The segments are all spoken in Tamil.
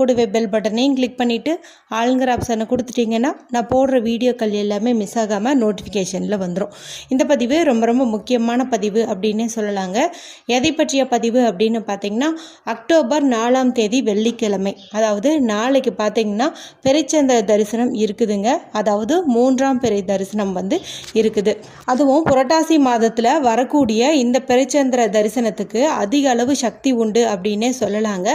கூடவே பெல் பட்டனையும் கிளிக் பண்ணிவிட்டு ஆளுங்கிற ஆப்ஷனை கொடுத்துட்டிங்கன்னா நான் போடுற வீடியோக்கள் எல்லாமே மிஸ் ஆகாமல் நோட்டிஃபிகேஷனில் வந்துடும் இந்த பதிவு ரொம்ப ரொம்ப முக்கியமான பதிவு அப்படின்னே சொல்லலாங்க. எதை பற்றிய பதிவு அப்படின்னு பார்த்தீங்கன்னா அக்டோபர் நாலாம் தேதி வெள்ளிக்கிழமை. அதாவது நாளைக்கு பார்த்தீங்கன்னா பெருச்சந்திர தரிசனம் இருக்குதுங்க. அதாவது மூன்றாம் பெரிய தரிசனம் வந்து இருக்குது. அதுவும் புரட்டாசி மாதத்தில் வரக்கூடிய இந்த பெருச்சந்திர தரிசனத்துக்கு அதிக அளவு சக்தி உண்டு அப்படின்னே சொல்லலாங்க.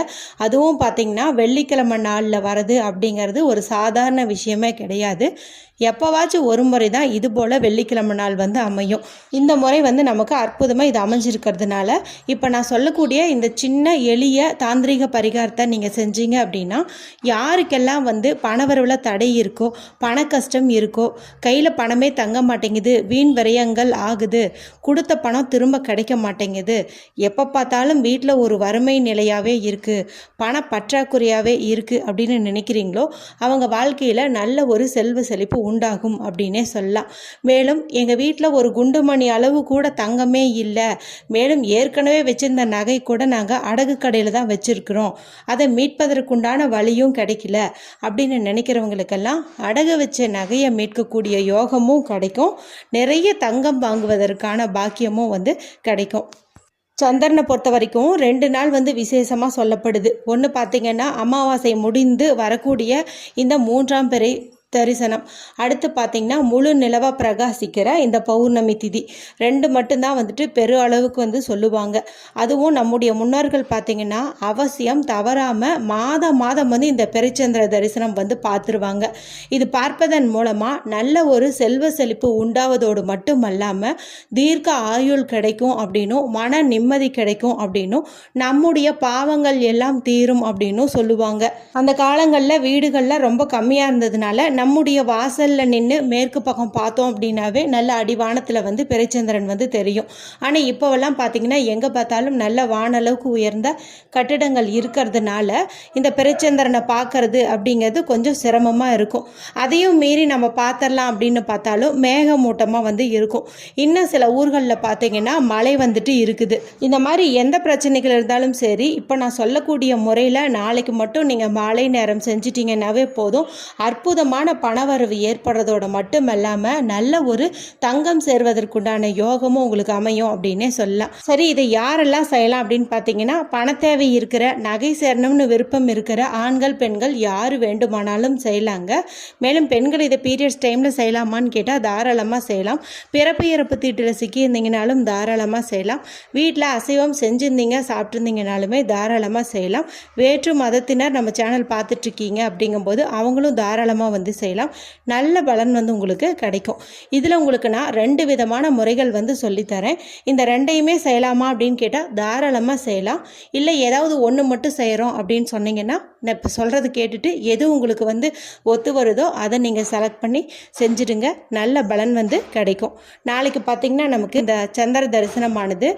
அதுவும் பார்த்தீங்கன்னா வெள்ளிக்கிழமை நாளில் வரது அப்படிங்கிறது ஒரு சாதாரண விஷயமே கிடையாது. எப்போவாச்சும் ஒரு முறை தான் இது போல் வெள்ளிக்கிழமை நாள் வந்து அமையும். இந்த முறை வந்து நமக்கு அற்புதமாக இது அமைஞ்சிருக்கிறதுனால இப்போ நான் சொல்லக்கூடிய இந்த சின்ன எளிய தாந்திரிக பரிகாரத்தை நீங்கள் செஞ்சீங்க அப்படின்னா யாருக்கெல்லாம் வந்து பணவரவில் தடை இருக்கோ பண கஷ்டம் இருக்கோ கையில் பணமே தங்க மாட்டேங்குது வீண் விரயங்கள் ஆகுது கொடுத்த பணம் திரும்ப கிடைக்க மாட்டேங்குது எப்போ பார்த்தாலும் வீட்டில் ஒரு வறுமை நிலையாகவே இருக்குது பண பற்றாக்குறையாகவே இருக்குது அப்படின்னு நினைக்கிறீங்களோ அவங்க வாழ்க்கையில் நல்ல ஒரு செல்வ செழிப்பு உண்டாகும் அப்படின்னே சொல்லலாம். மேலும் எங்கள் வீட்டில் ஒரு குண்டுமணி அளவு கூட தங்கமே இல்லை. மேலும் ஏற்கனவே வச்சிருந்த நகை கூட நாங்கள் அடகு கடையில் தான் வச்சுருக்கிறோம். அதை மீட்பதற்குண்டான வழியும் கிடைக்கல அப்படின்னு நினைக்கிறவங்களுக்கெல்லாம் அடகு வச்ச நகையை மீட்கக்கூடிய யோகமும் கிடைக்கும். நிறைய தங்கம் வாங்குவதற்கான பாக்கியமும் வந்து கிடைக்கும். சந்திரனை பொறுத்த வரைக்கும் ரெண்டு நாள் வந்து விசேஷமாக சொல்லப்படுது. ஒன்று பார்த்தீங்கன்னா அமாவாசை முடிந்து வரக்கூடிய இந்த மூன்றாம் பிறை தரிசனம். அடுத்து பார்த்தீங்கன்னா முழு நிலவாக பிரகாசிக்கிற இந்த பௌர்ணமி திதி. ரெண்டு மட்டும்தான் வந்துட்டு பெரு அளவுக்கு வந்து சொல்லுவாங்க. அதுவும் நம்முடைய முன்னோர்கள் பார்த்தீங்கன்னா அவசியம் தவறாமல் மாதம் மாதம் வந்து இந்த பெருச்சந்திர தரிசனம் வந்து பார்த்துருவாங்க இது பார்ப்பதன் மூலமாக நல்ல ஒரு செல்வ செழிப்பு உண்டாவதோடு மட்டுமல்லாமல் தீர்க்க ஆயுள் கிடைக்கும் அப்படின்னும் மன நிம்மதி கிடைக்கும் அப்படின்னும் நம்முடைய பாவங்கள் எல்லாம் தீரும் அப்படின்னும் சொல்லுவாங்க. அந்த காலங்களில் வீடுகளில் ரொம்ப கம்மியாக இருந்ததுனால நம்முடைய வாசலில் நின்று மேற்கு பக்கம் பார்த்தோம் அப்படின்னாவே நல்ல அடிவானத்தில் வந்து பெருச்சந்திரன் வந்து தெரியும். ஆனால் இப்போவெல்லாம் பார்த்தீங்கன்னா எங்கே பார்த்தாலும் நல்ல வானளவுக்கு உயர்ந்த கட்டிடங்கள் இருக்கிறதுனால இந்த பெருச்சந்திரனை பார்க்கறது அப்படிங்கிறது கொஞ்சம் சிரமமாக இருக்கும். அதையும் மீறி நம்ம பார்த்துடலாம் அப்படின்னு பார்த்தாலும் மேகமூட்டமாக வந்து இருக்கும். இன்னும் சில ஊர்களில் பார்த்தீங்கன்னா மழை வந்துட்டு இருக்குது. இந்த மாதிரி எந்த பிரச்சனைகள் இருந்தாலும் சரி இப்போ நான் சொல்லக்கூடிய முறையில் நாளைக்கு மட்டும் நீங்கள் மாலை நேரம் செஞ்சிட்டிங்கன்னாவே போதும். அற்புதமான பணவரவு ஏற்படுறதோட மட்டும் இல்லாமல் நல்ல ஒரு தங்கம் சேர்வதற்குண்டான யோகமும் உங்களுக்கு அமையும் அப்படின்னே சொல்லலாம். சரி இதை யாரெல்லாம் செய்யலாம் அப்படின்னு பார்த்தீங்கன்னா பண தேவை இருக்கிற நகை சேரணும்னு விருப்பம் இருக்கிற ஆண்கள் பெண்கள் யார் வேண்டுமானாலும் செய்யலாங்க. மேலும் பெண்கள் இதை பீரியட்ஸ் டைமில் செய்யலாமான்னு கேட்டால் தாராளமாக செய்யலாம். பிறப்பு இறப்பு தீட்டில் சிக்கியிருந்தீங்கனாலும் தாராளமாக செய்யலாம். வீட்டில் அசைவம் செஞ்சுருந்தீங்க சாப்பிட்ருந்தீங்கனாலுமே தாராளமாக செய்யலாம். வேற்று மதத்தினர் நம்ம சேனல் பார்த்துட்ருக்கீங்க அப்படிங்கும்போது அவங்களும் தாராளமாக வந்து செய்யலாம். நல்ல பலன் வந்து உங்களுக்கு கிடைக்கும். இதில் உங்களுக்கு நான் ரெண்டு விதமான முறைகள் வந்து சொல்லித்தரேன் இந்த ரெண்டையுமே செய்யலாமா அப்படின்னு கேட்டால் தாராளமாக செய்யலாம். இல்லை ஏதாவது ஒன்று மட்டும் செய்கிறோம் அப்படின்னு சொன்னீங்கன்னா நான் இப்போ சொல்கிறது கேட்டுட்டு எது உங்களுக்கு வந்து ஒத்து வருதோ அதை நீங்கள் செலக்ட் பண்ணி செஞ்சுடுங்க. நல்ல பலன் வந்து கிடைக்கும். நாளைக்கு பார்த்திங்கன்னா நமக்கு இந்த சந்திர தரிசனமானது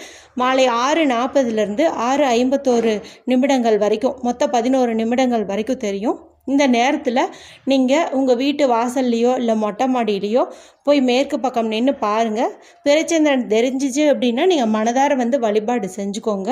மாலை ஆறு நாற்பதுலேருந்து ஆறு ஐம்பத்தோரு நிமிடங்கள் வரைக்கும் மொத்தம் பதினோரு நிமிடங்கள் வரைக்கும் தெரியும். இந்த நேரத்தில் நீங்கள் உங்கள் வீட்டு வாசல்லையோ இல்லை மொட்டை மாடியிலையோ போய் மேற்கு பக்கம் நின்று பாருங்கள் பிரச்சனை தெரிஞ்சிச்சு அப்படின்னா நீங்கள் மனதார வந்து வழிபாடு செஞ்சுக்கோங்க.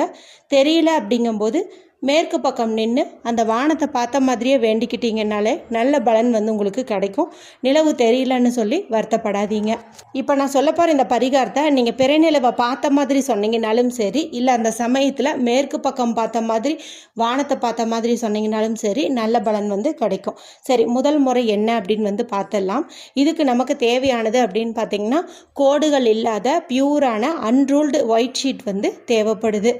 தெரியல அப்படிங்கும்போது மேற்கு பக்கம் நின்று அந்த வானத்தை பார்த்த மாதிரியே வேண்டிக்கிட்டீங்கனாலே நல்ல பலன் வந்து உங்களுக்கு கிடைக்கும். நிலவு தெரியலன்னு சொல்லி வருத்தப்படாதீங்க. இப்போ நான் சொல்ல போகிற இந்த பரிகாரத்தை நீங்கள் பிறைநிலவை பார்த்த மாதிரி சொன்னீங்கனாலும் சரி இல்லை அந்த சமயத்தில் மேற்கு பக்கம் பார்த்த மாதிரி வானத்தை பார்த்த மாதிரி சொன்னீங்கனாலும் சரி நல்ல பலன் வந்து கிடைக்கும். சரி முதல் முறை என்ன அப்படின்னு வந்து பார்த்துடலாம். இதுக்கு நமக்கு தேவையானது அப்படின்னு பார்த்தீங்கன்னா கோடுகள் இல்லாத பியூரான அன்ரூல்டு ஒயிட் ஷீட் வந்து தேவைப்படுது.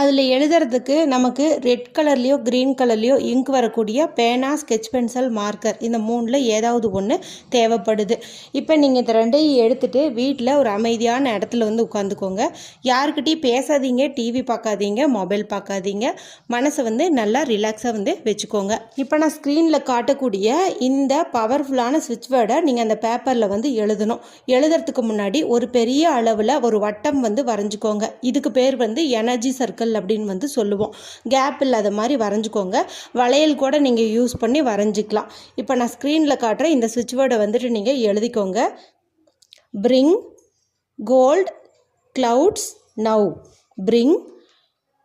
அதில் எழுதுறதுக்கு நமக்கு ரெட் கலர்லேயோ க்ரீன் கலர்லேயோ இங்க் வரக்கூடிய பேனா ஸ்கெட்ச் பென்சில் மார்க்கர் இந்த மூணில் ஏதாவது ஒன்று தேவைப்படுது. இப்போ நீங்கள் இந்த ரெண்டையும் எடுத்துகிட்டு வீட்டில் ஒரு அமைதியான இடத்துல வந்து உட்காந்துக்கோங்க. யாருக்கிட்டையும் பேசாதீங்க டிவி பார்க்காதீங்க மொபைல் பார்க்காதீங்க மனசை வந்து நல்லா ரிலாக்ஸாக வந்து வச்சுக்கோங்க. இப்போ நான் ஸ்க்ரீனில் காட்டக்கூடிய இந்த பவர்ஃபுல்லான சுவிட்ச் வேர்டை நீங்கள் அந்த பேப்பரில் வந்து எழுதணும். எழுதுறதுக்கு முன்னாடி ஒரு பெரிய அளவில் ஒரு வட்டம் வந்து வரைஞ்சிக்கோங்க. இதுக்கு பேர் வந்து எனர்ஜி சர்க்கிள் அப்படின்னு வந்து சொல்லுவோம். கேப் இல்லாத மாதிரி வரைஞ்சிக்கோங்க. வளையல் கூட நீங்கள் யூஸ் பண்ணி வரைஞ்சிக்கலாம். இப்போ நான் ஸ்க்ரீனில் காட்டுற இந்த சுவிட்ச் வேர்டை வந்துட்டு நீங்கள் எழுதிக்கோங்க. Bring gold clouds now bring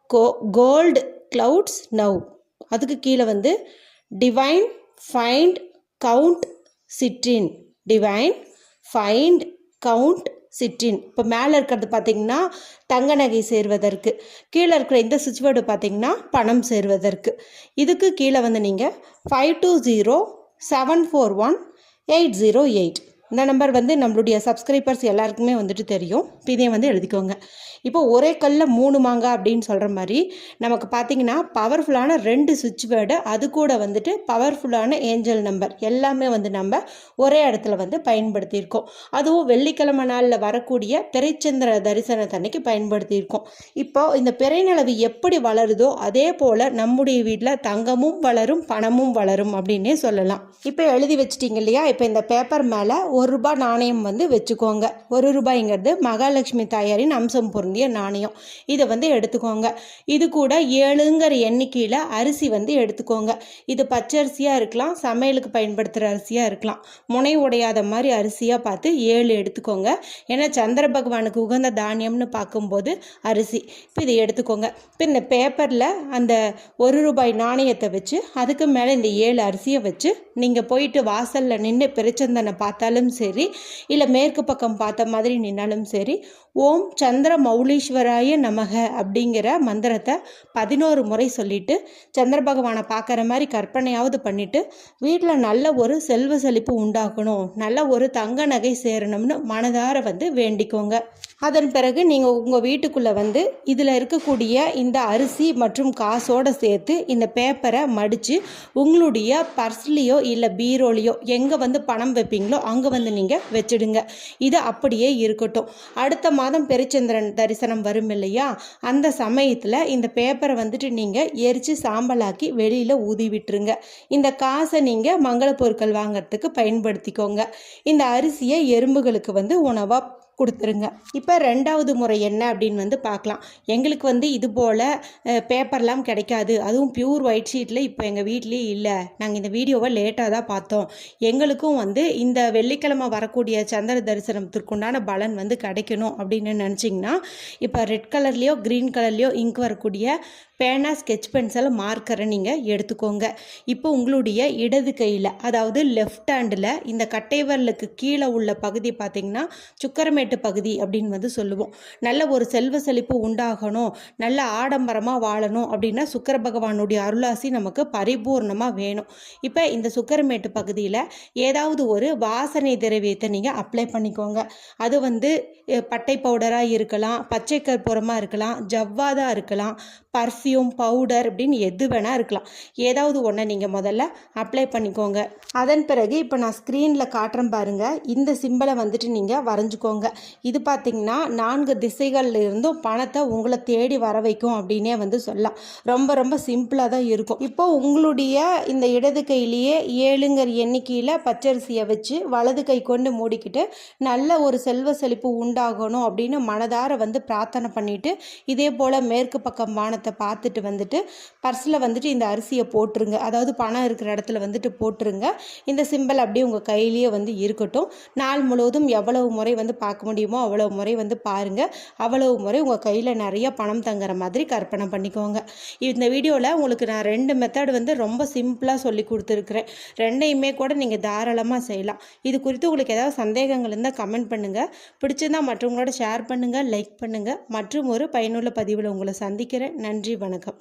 go gold clouds now அதுக்கு கீழே வந்து divine find count citrine divine find count citrine. இப்போ மேலே இருக்கிறது பார்த்தீங்கன்னா தங்க நகை சேர்வதற்கு. கீழே இருக்கிற இந்த சுவிட்ச் போர்டு பார்த்தீங்கன்னா பணம் சேர்வதற்கு. இதுக்கு கீழே வந்து நீங்கள் five two zero seven four one eight zero eight இந்த நம்பர் வந்து நம்மளுடைய சப்ஸ்கிரைபர்ஸ் எல்லாருக்குமே வந்துட்டு தெரியும். இப்போ இதையும் வந்து எழுதிக்கோங்க. இப்போ ஒரே கல்லில் மூணு மாங்காய் அப்படின்னு சொல்கிற மாதிரி நமக்கு பார்த்தீங்கன்னா பவர்ஃபுல்லான ரெண்டு சுவிட்ச் பேர்டு அது கூட வந்துட்டு பவர்ஃபுல்லான ஏஞ்சல் நம்பர் எல்லாமே வந்து நம்ம ஒரே இடத்துல வந்து பயன்படுத்தியிருக்கோம். அதுவும் வெள்ளிக்கிழமை நாளில் வரக்கூடிய பிறைச்சந்திர தரிசனத்தன்னைக்கு பயன்படுத்தியிருக்கோம். இப்போ இந்த பிறைநிலவு எப்படி வளருதோ அதே போல் நம்முடைய வீட்டில் தங்கமும் வளரும் பணமும் வளரும் அப்படின்னே சொல்லலாம். இப்போ எழுதி வச்சிட்டிங்க இல்லையா? இப்போ இந்த பேப்பர் மேலே ஒரு ரூபாய் நாணயம் வந்து வச்சுக்கோங்க. ஒரு ரூபாய்ங்கிறது மகாலட்சுமி தாயாரின் அம்சம் பொருந்திய நாணயம். இதை வந்து எடுத்துக்கோங்க. இது கூட ஏழுங்கிற எண்ணிக்கையில் அரிசி வந்து எடுத்துக்கோங்க. இது பச்சரிசியாக இருக்கலாம் சமையலுக்கு பயன்படுத்துகிற அரிசியாக இருக்கலாம். முனை உடையாத மாதிரி அரிசியாக பார்த்து ஏழு எடுத்துக்கோங்க. ஏன்னா சந்திர பகவானுக்கு உகந்த தானியம்னு பார்க்கும்போது அரிசி. இப்போ இதை எடுத்துக்கோங்க. இப்போ இந்த பேப்பரில் அந்த ஒரு ரூபாய் நாணயத்தை வச்சு அதுக்கு மேலே இந்த ஏழு அரிசியை வச்சு நீங்கள் போயிட்டு வாசலில் நின்று பிரச்சந்தனை பார்த்தாலும் சரி இல்லை மேற்கு பக்கம் பார்த்த மாதிரி நின்னாலும் சரி ஓம் சந்திர மௌலீஸ்வராய நமக அப்படிங்கிற மந்திரத்தை பதினோரு முறை சொல்லிட்டு சந்திர பகவானை பார்க்குற மாதிரி கற்பனையாவது பண்ணிவிட்டு வீட்டில் நல்ல ஒரு செல்வ செழிப்பு உண்டாக்கணும். நல்ல ஒரு தங்க நகை சேரணும்னு மனதார வந்து வேண்டிக்கோங்க. அதன் பிறகு நீங்கள் உங்கள் வீட்டுக்குள்ளே வந்து இதில் இருக்கக்கூடிய இந்த அரிசி மற்றும் காசோடு சேர்த்து இந்த பேப்பரை மடித்து உங்களுடைய பர்ஸ்லேயோ இல்லை பீரோலையோ எங்கே வந்து பணம் வைப்பீங்களோ அங்கே வந்து நீங்கள் வச்சிடுங்க. இது அப்படியே இருக்கட்டும். அடுத்த மாதம் பெருச்சந்திரன் தரிசனம் வரும் இல்லையா? அந்த சமயத்தில் இந்த பேப்பரை வந்துட்டு நீங்கள் எரித்து சாம்பலாக்கி வெளியில் ஊதி விட்டுருங்க. இந்த காசை நீங்கள் மங்கள பொருட்கள் வாங்குறதுக்கு பயன்படுத்திக்கோங்க. இந்த அரிசியை எறும்புகளுக்கு வந்து உணவாக கொடுத்துருங்க. இப்போ ரெண்டாவது முறை என்ன அப்படின்னு வந்து பார்க்கலாம். எங்களுக்கு வந்து இது போல் பேப்பர்லாம் கிடைக்காது. அதுவும் பியூர் ஒயிட் ஷீட்டில் இப்போ எங்கள் வீட்லேயே இல்லை. நாங்கள் இந்த வீடியோவை லேட்டாக தான் பார்த்தோம். எங்களுக்கும் வந்து இந்த வெள்ளிக்கிழமை வரக்கூடிய சந்திர தரிசனத்திற்குண்டான பலன் வந்து கிடைக்கணும் அப்படின்னு நினச்சிங்கன்னா இப்போ ரெட் கலர்லேயோ க்ரீன் கலர்லேயோ இங்க் வரக்கூடிய பேனா ஸ்கெச் பென்சில் மார்க்கரை நீங்கள் எடுத்துக்கோங்க. இப்போ உங்களுடைய இடது கையில் அதாவது லெஃப்ட் ஹேண்டில் இந்த கட்டை விரலுக்கு கீழே உள்ள பகுதி பார்த்திங்கன்னா சுக்கரமேட்டு பகுதி அப்படின்னு வந்து சொல்லுவோம். நல்ல ஒரு செல்வ செழிப்பு உண்டாகணும். நல்ல ஆடம்பரமாக வாழணும் அப்படின்னா சுக்கர பகவானுடைய அருளாசி நமக்கு பரிபூர்ணமாக வேணும். இப்போ இந்த சுக்கரமேட்டு பகுதியில் ஏதாவது ஒரு வாசனை திரவியத்தை நீங்கள் அப்ளை பண்ணிக்கோங்க. அது வந்து பட்டை பவுடராக இருக்கலாம் பச்சை கற்பூரமாக இருக்கலாம் ஜவ்வாதாக இருக்கலாம் பர்ஃப்யூம் பவுடர் அப்படின்னு எது வேணால் இருக்கலாம். ஏதாவது ஒன்றை நீங்கள் முதல்ல அப்ளை பண்ணிக்கோங்க. அதன் பிறகு இப்போ நான் ஸ்க்ரீனில் காட்டுறேன் பாருங்கள் இந்த சிம்பிளை வந்துட்டு நீங்கள் வரைஞ்சிக்கோங்க. இது பார்த்திங்கன்னா நான்கு திசைகளில் இருந்தும் பணத்தை உங்களை தேடி வர வைக்கும் அப்படின்னே வந்து சொல்லலாம். ரொம்ப ரொம்ப சிம்பிளாக தான் இருக்கும். இப்போ உங்களுடைய இந்த இடது கையிலேயே ஏழுங்கிற எண்ணிக்கையில் பச்சரிசியை வச்சு வலது கை கொண்டு மூடிக்கிட்டு நல்ல ஒரு செல்வ செழிப்பு உண்டாகணும் அப்படின்னு மனதார வந்து பிரார்த்தனை பண்ணிவிட்டு இதே போல் மேற்கு பக்கம் வானத்தை பார்த்துட்டு வந்துட்டு பர்ஸில் வந்துட்டு இந்த அரிசியை போட்டுருங்க. அதாவது பணம் இருக்கிற இடத்துல வந்துட்டு போட்டுருங்க. இந்த சிம்பிள் அப்படியே உங்கள் கையிலேயே வந்து இருக்கட்டும். நாள் முழுவதும் எவ்வளவு முறை வந்து பார்க்க முடியுமோ அவ்வளவு முறை வந்து பாருங்கள் அவ்வளவு முறை உங்கள் கையில் நிறைய பணம் தங்குற மாதிரி கற்பனை பண்ணிக்கோங்க. இந்த வீடியோவில் உங்களுக்கு நான் ரெண்டு மெத்தட் வந்து ரொம்ப சிம்பிளாக சொல்லி கொடுத்துருக்குறேன். ரெண்டையுமே கூட நீங்கள் தாராளமாக செய்யலாம். இது குறித்து உங்களுக்கு ஏதாவது சந்தேகங்கள் இருந்தால் கமெண்ட் பண்ணுங்கள் பிடிச்சிருந்தால் மற்றவங்களோட ஷேர் பண்ணுங்கள் லைக் பண்ணுங்கள் மற்றும் ஒரு பயனுள்ள பதிவில் உங்களை சந்திக்கிறேன். நன்றி வணக்கம்.